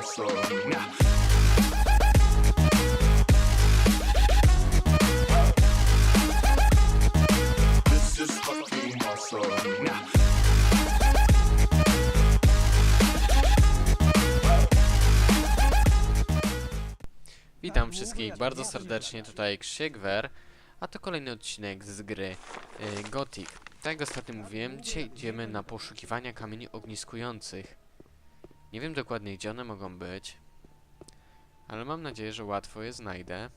awesome. Witam wszystkich bardzo serdecznie, tutaj Krzyk Wer, a to kolejny odcinek z gry y, Gothic. Tak jak ostatnio mówiłem, dzisiaj idziemy na poszukiwania kamieni ogniskujących. Nie wiem dokładnie gdzie one mogą być, ale mam nadzieję, że łatwo je znajdę.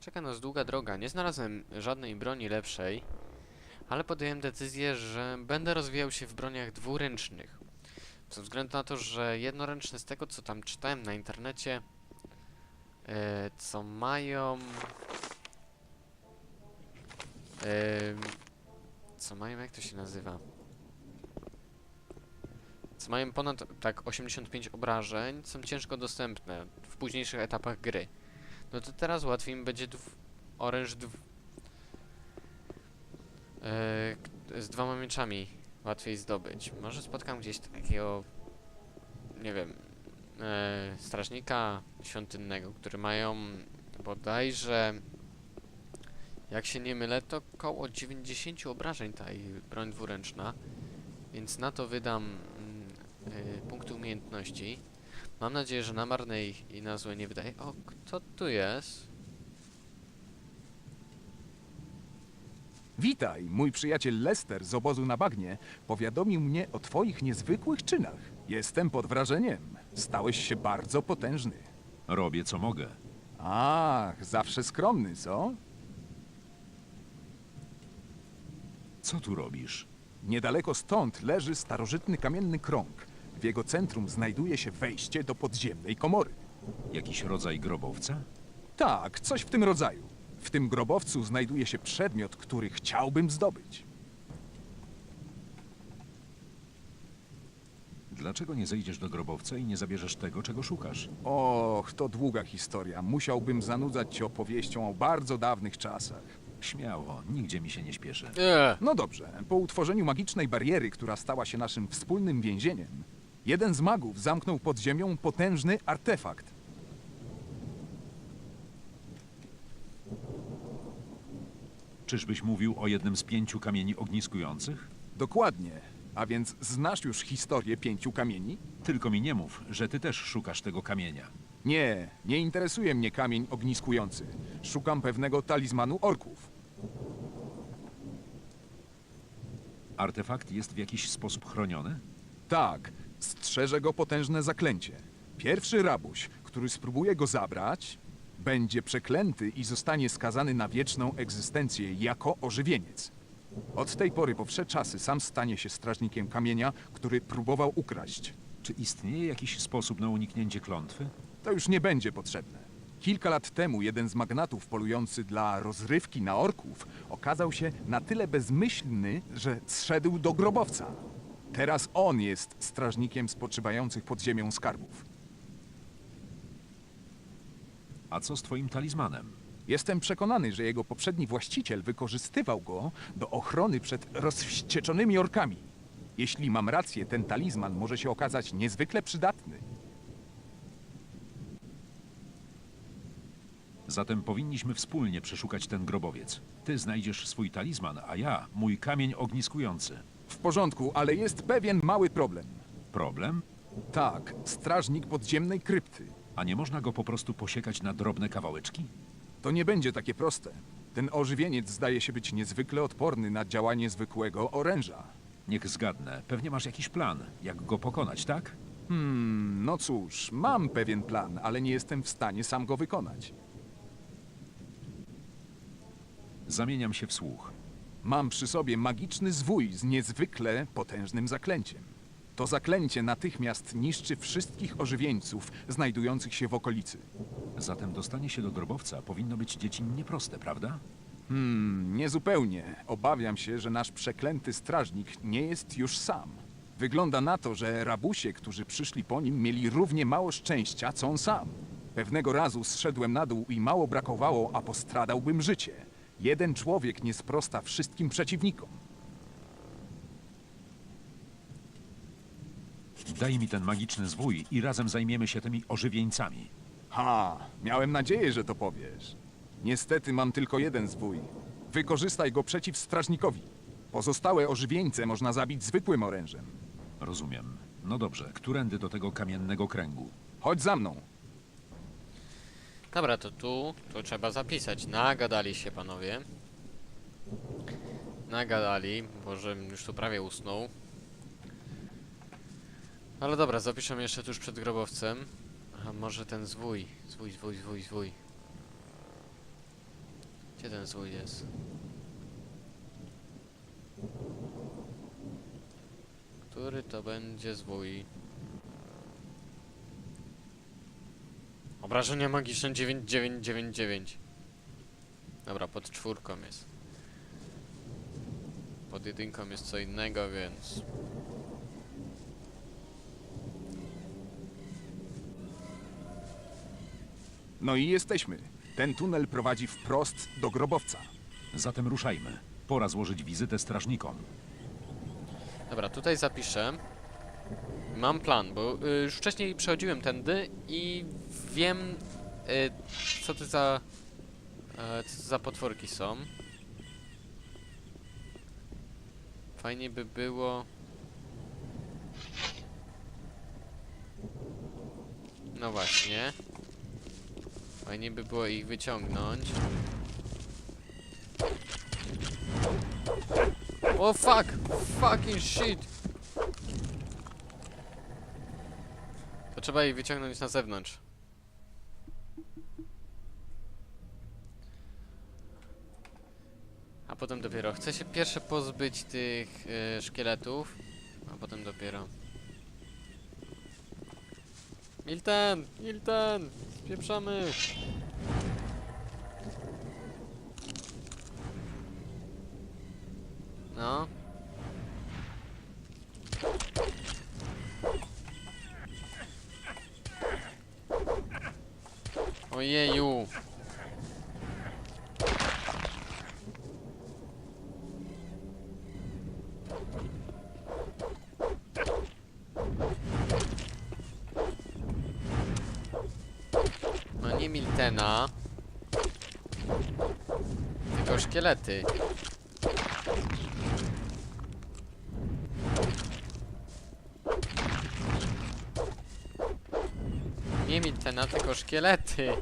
Czeka nas długa droga, nie znalazłem żadnej broni lepszej, ale podjąłem decyzję, że będę rozwijał się w broniach dwuręcznych. Ze względu na to, że jednoręczne z tego co tam czytałem na internecie, e, co mają. em, co mają, jak to się nazywa? Mają ponad tak 85 obrażeń, są ciężko dostępne w późniejszych etapach gry. No to teraz łatwiej mi będzie dw- oręż dw- k- z dwoma mieczami łatwiej zdobyć. Może spotkam gdzieś takiego, nie wiem, e, strażnika świątynnego, który mają bodajże, jak się nie mylę, to około 90 obrażeń ta broń dwuręczna, więc na to wydam punkty umiejętności. Mam nadzieję, że na marne i, i na złe nie wydaje. O, kto tu jest? Witaj, mój przyjaciel Lester z obozu na bagnie powiadomił mnie o twoich niezwykłych czynach. Jestem pod wrażeniem. Stałeś się bardzo potężny. Robię co mogę. Ach, zawsze skromny, co? Co tu robisz? Niedaleko stąd leży starożytny kamienny krąg. W jego centrum znajduje się wejście do podziemnej komory. Jakiś rodzaj grobowca? Tak, coś w tym rodzaju. W tym grobowcu znajduje się przedmiot, który chciałbym zdobyć. Dlaczego nie zejdziesz do grobowca i nie zabierzesz tego, czego szukasz? Och, to długa historia. Musiałbym zanudzać cię opowieścią o bardzo dawnych czasach. Śmiało, nigdzie mi się nie śpieszy. Eee, No dobrze, po utworzeniu magicznej bariery, która stała się naszym wspólnym więzieniem, jeden z magów zamknął pod ziemią potężny artefakt. Czyżbyś mówił o jednym z pięciu kamieni ogniskujących? Dokładnie. A więc znasz już historię pięciu kamieni? Tylko mi nie mów, że ty też szukasz tego kamienia. Nie, nie interesuje mnie kamień ogniskujący. Szukam pewnego talizmanu orków. Artefakt jest w jakiś sposób chroniony? Tak, strzeże go potężne zaklęcie. Pierwszy rabuś, który spróbuje go zabrać, będzie przeklęty i zostanie skazany na wieczną egzystencję jako ożywieniec. Od tej pory po wsze czasy sam stanie się strażnikiem kamienia, który próbował ukraść. Czy istnieje jakiś sposób na uniknięcie klątwy? To już nie będzie potrzebne. Kilka lat temu jeden z magnatów polujący dla rozrywki na orków okazał się na tyle bezmyślny, że zszedł do grobowca. Teraz on jest strażnikiem spoczywających pod ziemią skarbów. A co z twoim talizmanem? Jestem przekonany, że jego poprzedni właściciel wykorzystywał go do ochrony przed rozwścieczonymi orkami. Jeśli mam rację, ten talizman może się okazać niezwykle przydatny. Zatem powinniśmy wspólnie przeszukać ten grobowiec. Ty znajdziesz swój talizman, a ja mój kamień ogniskujący. W porządku, ale jest pewien mały problem. Problem? Tak, strażnik podziemnej krypty. A nie można go po prostu posiekać na drobne kawałeczki? To nie będzie takie proste. Ten ożywieniec zdaje się być niezwykle odporny na działanie zwykłego oręża. Niech zgadnę, pewnie masz jakiś plan, jak go pokonać, tak? Hmm, no cóż, mam pewien plan, ale nie jestem w stanie sam go wykonać. Zamieniam się w słuch. Mam przy sobie magiczny zwój z niezwykle potężnym zaklęciem. To zaklęcie natychmiast niszczy wszystkich ożywieńców znajdujących się w okolicy. Zatem dostanie się do grobowca powinno być dziecinnie proste, prawda? Hmm, niezupełnie. Obawiam się, że nasz przeklęty strażnik nie jest już sam. Wygląda na to, że rabusie, którzy przyszli po nim, mieli równie mało szczęścia, co on sam. Pewnego razu zszedłem na dół i mało brakowało, a postradałbym życie. Jeden człowiek nie sprosta wszystkim przeciwnikom. Daj mi ten magiczny zwój i razem zajmiemy się tymi ożywieńcami. Ha, miałem nadzieję, że to powiesz. Niestety mam tylko jeden zwój. Wykorzystaj go przeciw strażnikowi. Pozostałe ożywieńce można zabić zwykłym orężem. Rozumiem. No dobrze, którędy do tego kamiennego kręgu? Chodź za mną. Dobra, to tu, tu trzeba zapisać. Nagadali się panowie. Nagadali, Boże, już tu prawie usnął. Ale dobra, zapiszę jeszcze tuż przed grobowcem. A może ten zwój, zwój, zwój, zwój, zwój. Gdzie ten zwój jest? Który to będzie zwój? Obrażenia magiczne 9999. Dobra, pod czwórką jest. Pod jedynką jest co innego, więc... No i jesteśmy. Ten tunel prowadzi wprost do grobowca. Zatem ruszajmy. Pora złożyć wizytę strażnikom. Dobra, tutaj zapiszę. Mam plan, bo y, już wcześniej przechodziłem tędy i wiem, y, co to za, e, co to za potworki są. Fajnie by było... No właśnie. Fajnie by było ich wyciągnąć. O fuck! Fucking shit! Trzeba ich wyciągnąć na zewnątrz. A potem dopiero. Chcę się pierwsze pozbyć tych e, szkieletów, a potem dopiero. Milten! Milten! Spieprzamy! No. Ojeju. No nie Miltena. Tylko szkielety. Nie Miltena, tylko szkielety.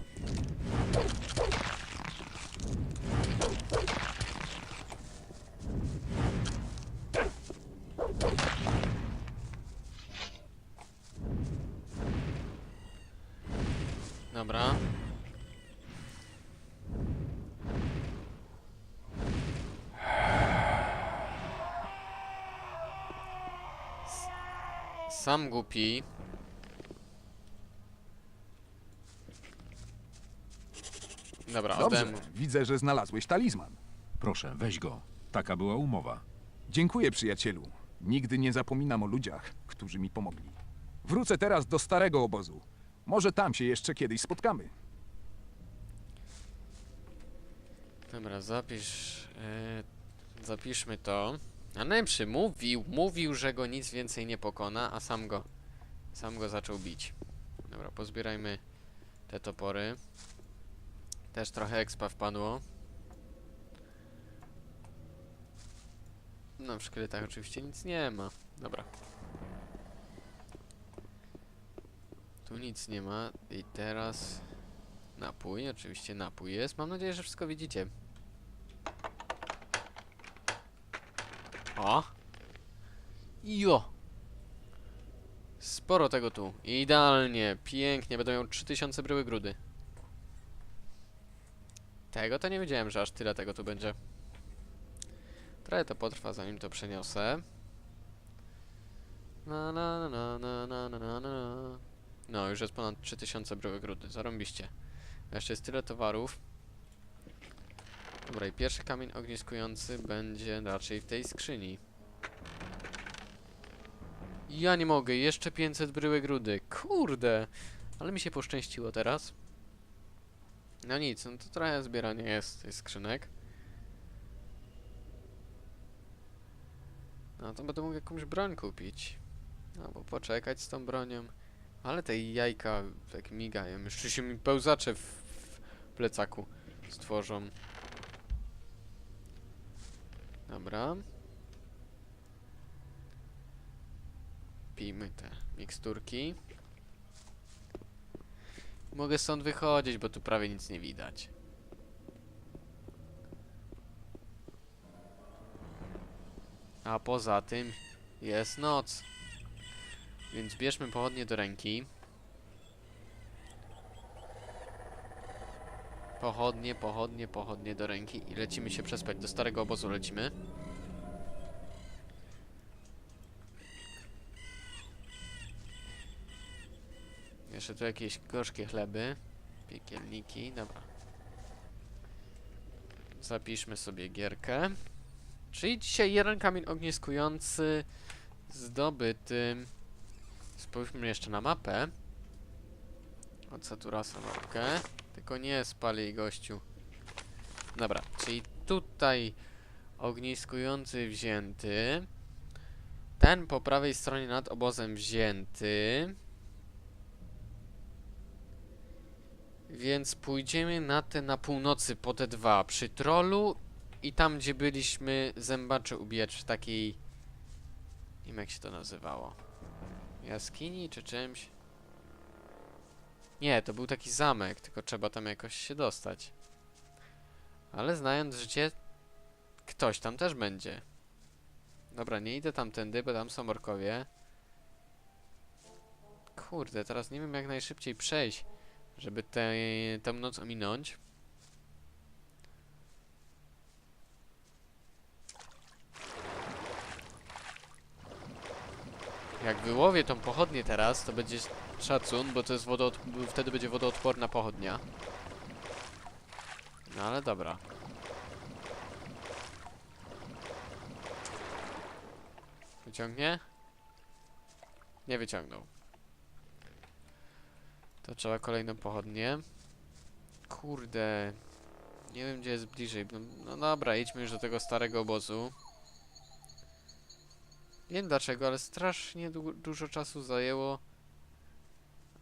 Dobra. S- Sam głupi. Dobra, Dobrze, odem. widzę, że znalazłeś talizman. Proszę, weź go. Taka była umowa. Dziękuję, przyjacielu. Nigdy nie zapominam o ludziach, którzy mi pomogli. Wrócę teraz do starego obozu. Może tam się jeszcze kiedyś spotkamy. Dobra, zapisz. Yy, zapiszmy to. A najlepszy mówił, mówił, że go nic więcej nie pokona, a sam go. Sam go zaczął bić. Dobra, pozbierajmy te topory. Też trochę expa wpadło. No, w szkieletach oczywiście nic nie ma. Dobra. Tu nic nie ma. I teraz napój. Oczywiście napój jest. Mam nadzieję, że wszystko widzicie. O! Jo! Sporo tego tu. Idealnie, pięknie. Będą miał 3000 bryły grudy. Tego to nie wiedziałem, że aż tyle tego tu będzie. Trochę to potrwa, zanim to przeniosę. Na na na na na na na na. No, już jest ponad 3000 bryły grudy. Zarąbiście. Jeszcze jest tyle towarów. Dobra, i pierwszy kamień ogniskujący będzie raczej w tej skrzyni. Ja nie mogę, jeszcze 500 bryłek rudy. Kurde! Ale mi się poszczęściło teraz. No nic, no to trochę zbieranie jest tych skrzynek. No to będę mógł jakąś broń kupić. Albo poczekać z tą bronią. Ale te jajka tak migają. Jeszcze się mi pełzacze w, w plecaku stworzą. Dobra. Pijmy te miksturki. Mogę stąd wychodzić, bo tu prawie nic nie widać. A poza tym jest noc. Więc bierzmy pochodnie do ręki. Pochodnie, pochodnie, pochodnie do ręki i lecimy się przespać. Do starego obozu lecimy. Jeszcze tu jakieś gorzkie chleby. Piekielniki, dobra. Zapiszmy sobie gierkę. Czyli dzisiaj jeden kamień ogniskujący zdobyty. Spójrzmy jeszcze na mapę. O co tu rasa mapkę? Tylko nie spali gościu. Dobra, czyli tutaj ogniskujący wzięty. Ten po prawej stronie nad obozem wzięty. Więc pójdziemy na te na północy po te dwa. Przy trollu i tam gdzie byliśmy zębacze ubijać w takiej... Nie wiem jak się to nazywało. Jaskini czy czymś? Nie, to był taki zamek, tylko trzeba tam jakoś się dostać. Ale znając życie, ktoś tam też będzie. Dobra, nie idę tamtędy, bo tam są orkowie. Kurde, teraz nie wiem jak najszybciej przejść, żeby tę noc ominąć. Jak wyłowię tą pochodnię teraz, to będzie szacun, bo to jest wodood... wtedy będzie wodoodporna pochodnia. No ale dobra. Wyciągnie? Nie wyciągnął. To trzeba kolejną pochodnię. Kurde. Nie wiem gdzie jest bliżej. No, no dobra, idźmy już do tego starego obozu. Nie wiem dlaczego, ale strasznie du dużo czasu zajęło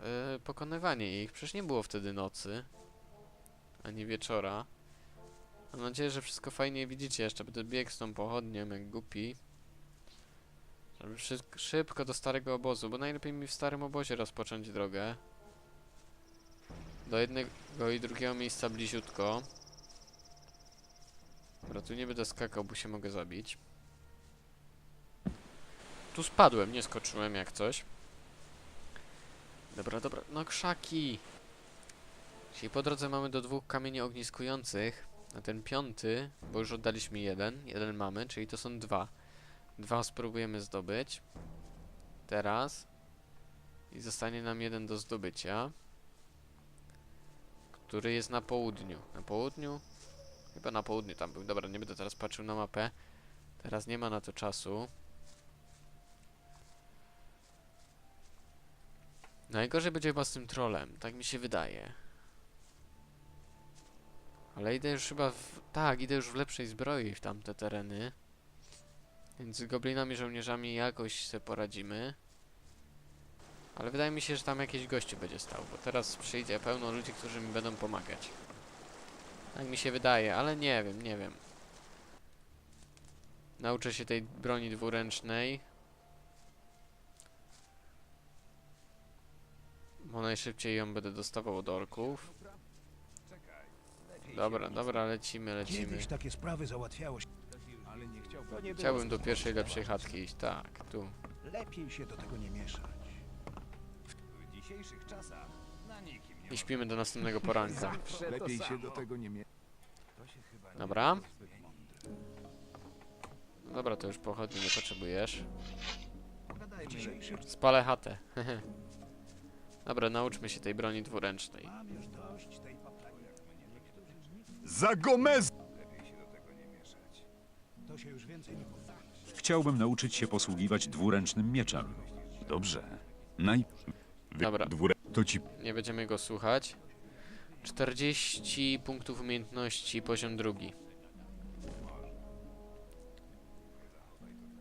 yy, pokonywanie ich. Przecież nie było wtedy nocy. Ani wieczora. Mam nadzieję, że wszystko fajnie widzicie. Jeszcze będę biegł z tą pochodnią jak głupi. Żeby szyb- szybko do starego obozu, bo najlepiej mi w starym obozie rozpocząć drogę. Do jednego i drugiego miejsca bliziutko. Dobra, tu nie będę skakał, bo się mogę zabić. Tu spadłem, nie skoczyłem jak coś. Dobra, dobra, no krzaki! Czyli po drodze mamy do dwóch kamieni ogniskujących. A ten piąty, bo już oddaliśmy jeden, jeden mamy, czyli to są dwa. Dwa spróbujemy zdobyć. Teraz. I zostanie nam jeden do zdobycia. Który jest na południu. Na południu? Chyba na południu tam był. Dobra, nie będę teraz patrzył na mapę. Teraz nie ma na to czasu. Najgorzej będzie chyba z tym trolem, tak mi się wydaje. Ale idę już chyba w... Tak, idę już w lepszej zbroi w tamte tereny. Więc z goblinami, żołnierzami jakoś sobie poradzimy. Ale wydaje mi się, że tam jakiś gościu będzie stał, bo teraz przyjdzie pełno ludzi, którzy mi będą pomagać. Tak mi się wydaje, ale nie wiem, nie wiem. Nauczę się tej broni dwuręcznej. Bo najszybciej ją będę dostawał od orków. Dobra, dobra, lecimy, lecimy. Kiedyś takie sprawy załatwiało się. Ale nie chciałbym. Chciałbym do pierwszej lepszej chatki iść, tak, tu. Lepiej się do tego nie mieszać. W dzisiejszych czasach na nikim nie I śpimy do następnego poranka. Lepiej się do tego nie mie... Dobra. Dobra, to już pochodni nie potrzebujesz. W dzisiejszych Spalę chatę. Dobra, nauczmy się tej broni dwuręcznej. Za Gomez! Chciałbym nauczyć się posługiwać dwuręcznym mieczem. Dobrze. Naj... Wy... Dobra. To ci... Nie będziemy go słuchać. 40 punktów umiejętności, poziom drugi.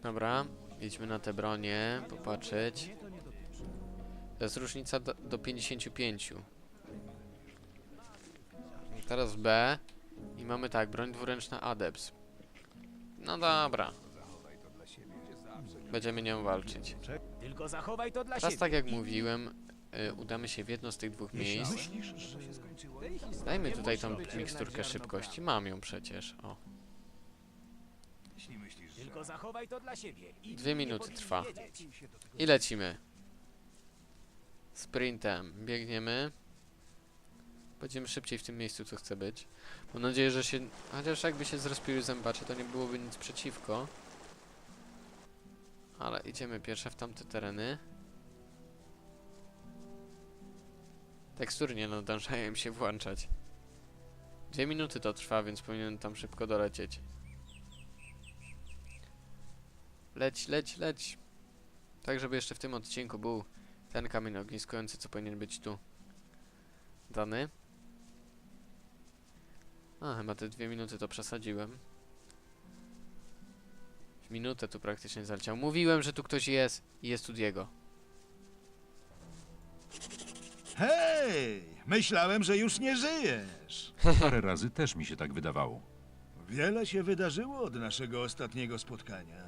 Dobra, Idźmy na te bronie, popatrzeć. To jest różnica do, do 55. Teraz B. I mamy tak, broń dwuręczna Adeps. No dobra. Będziemy nią walczyć. Tylko zachowaj to dla Teraz siebie. tak jak mówiłem, y, udamy się w jedno z tych dwóch miejsc. Dajmy tutaj tą miksturkę szybkości. Mam ją przecież. O. Tylko zachowaj to dla siebie. I Dwie nie minuty powinni trwa. wiedzieć. I lecimy. Sprintem. Biegniemy. Będziemy szybciej w tym miejscu, co chce być. Mam nadzieję, że się... Chociaż jakby się zrespiły zębacze, to nie byłoby nic przeciwko. Ale idziemy pierwsze w tamte tereny. Tekstury nie nadążają się włączać. Dwie minuty to trwa, więc powinienem tam szybko dolecieć. Leć, leć, leć. Tak, żeby jeszcze w tym odcinku był ten kamień ogniskujący, co powinien być tu dany. A, chyba te dwie minuty to przesadziłem. W minutę tu praktycznie zaleciał. Mówiłem, że tu ktoś jest i jest tu Diego. Hej, myślałem, że już nie żyjesz. Parę razy też mi się tak wydawało. Wiele się wydarzyło od naszego ostatniego spotkania.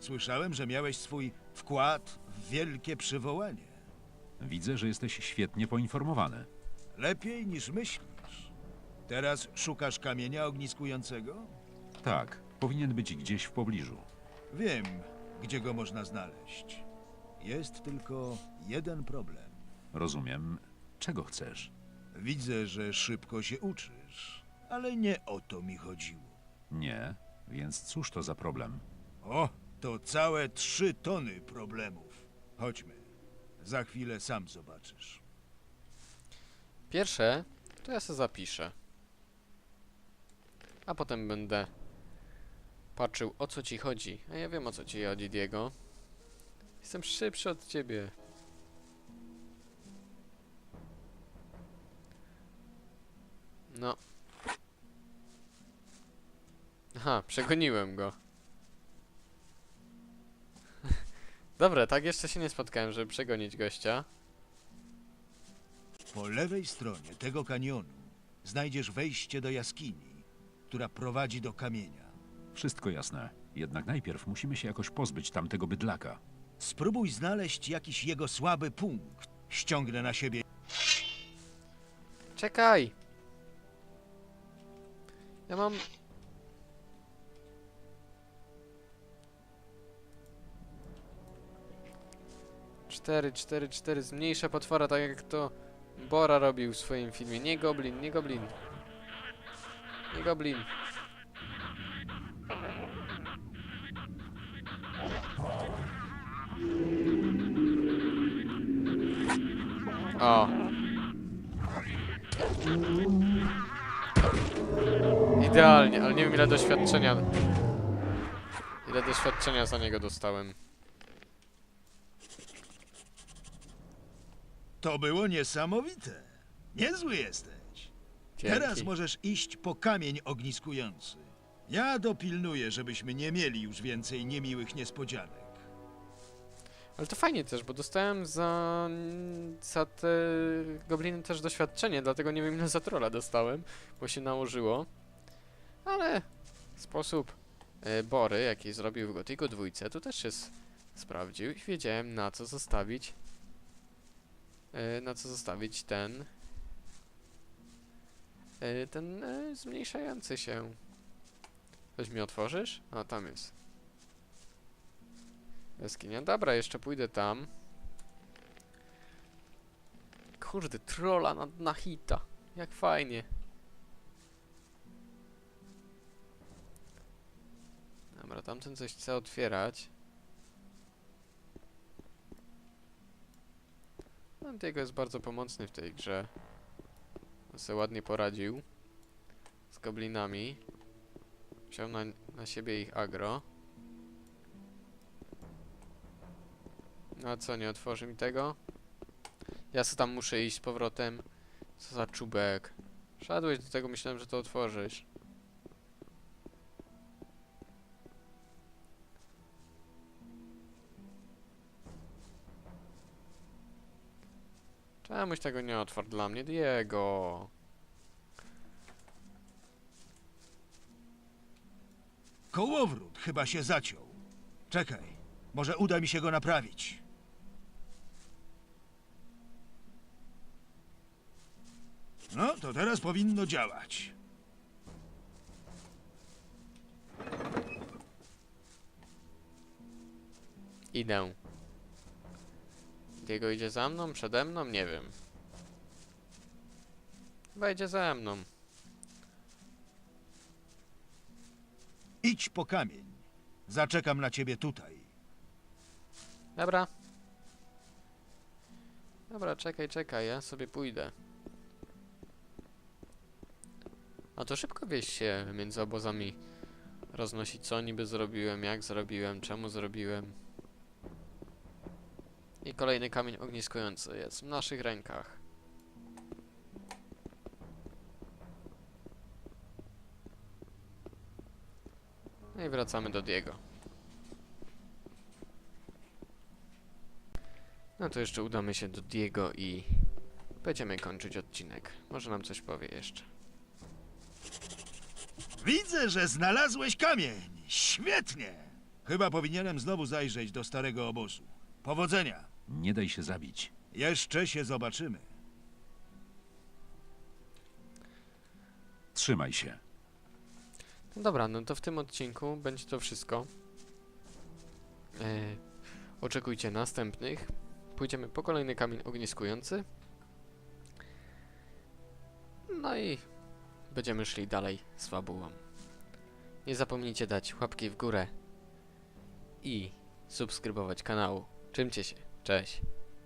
Słyszałem, że miałeś swój wkład w wielkie przywołanie. Widzę, że jesteś świetnie poinformowany. Lepiej niż myślisz. Teraz szukasz kamienia ogniskującego? Tak, powinien być gdzieś w pobliżu. Wiem, gdzie go można znaleźć. Jest tylko jeden problem. Rozumiem. Czego chcesz? Widzę, że szybko się uczysz, ale nie o to mi chodziło. Nie, więc cóż to za problem? O, to całe trzy tony problemów. Chodźmy. Za chwilę sam zobaczysz. Pierwsze, to ja sobie zapiszę. A potem będę patrzył o co ci chodzi. A ja wiem o co ci chodzi, Diego. Jestem szybszy od ciebie. No. Aha, przegoniłem go. Dobra, tak jeszcze się nie spotkałem, żeby przegonić gościa. Po lewej stronie tego kanionu znajdziesz wejście do jaskini, która prowadzi do kamienia. Wszystko jasne. Jednak najpierw musimy się jakoś pozbyć tamtego bydlaka. Spróbuj znaleźć jakiś jego słaby punkt. Ściągnę na siebie. Czekaj! Ja mam... Cztery, cztery, cztery. Zmniejsza potwora, tak jak to Bora robił w swoim filmie. Nie goblin, nie goblin. Nie goblin. O. Idealnie, ale nie wiem ile doświadczenia. Ile doświadczenia za niego dostałem. To było niesamowite. Niezły jesteś. Dzięki. Teraz możesz iść po kamień ogniskujący. Ja dopilnuję, żebyśmy nie mieli już więcej niemiłych niespodzianek. Ale to fajnie też, bo dostałem za, za te gobliny też doświadczenie, dlatego nie wiem ile za trolla dostałem, bo się nałożyło. Ale sposób e, Bory, jaki zrobił w Gotiku dwójce, to też s- sprawdził i wiedziałem na co zostawić na co zostawić ten e, ten e, zmniejszający się. Coś mi otworzysz? A tam jest. Jaskinia. Dobra, jeszcze pójdę tam. Kurde, trolla na, na hita. Jak fajnie. Dobra, tamten coś chce otwierać. Diego jest bardzo pomocny w tej grze. On sobie ładnie poradził. Z goblinami. Wziął na, na siebie ich agro. No a co, nie otworzy mi tego? Ja se tam muszę iść z powrotem. Co za czubek. Szedłeś do tego, myślałem, że to otworzysz. Czemuś tego nie otwarł dla mnie, Diego? Kołowrót chyba się zaciął. Czekaj, może uda mi się go naprawić. No, to teraz powinno działać. Idę. Diego idzie za mną, przede mną? Nie wiem. Idzie za mną. Idź po kamień. Zaczekam na ciebie tutaj. Dobra. Dobra, czekaj, czekaj, ja sobie pójdę. A to szybko wieś się między obozami roznosi, co niby zrobiłem, jak zrobiłem, czemu zrobiłem. I kolejny kamień ogniskujący jest w naszych rękach. No i wracamy do Diego. No to jeszcze udamy się do Diego i będziemy kończyć odcinek. Może nam coś powie jeszcze. Widzę, że znalazłeś kamień. Świetnie. Chyba powinienem znowu zajrzeć do starego obozu. Powodzenia. Nie daj się zabić. Jeszcze się zobaczymy. Trzymaj się. No dobra, no to w tym odcinku będzie to wszystko. E, oczekujcie następnych. Pójdziemy po kolejny kamień ogniskujący. No i będziemy szli dalej z fabułą. Nie zapomnijcie dać łapki w górę i subskrybować kanału. Czymcie się. Cześć.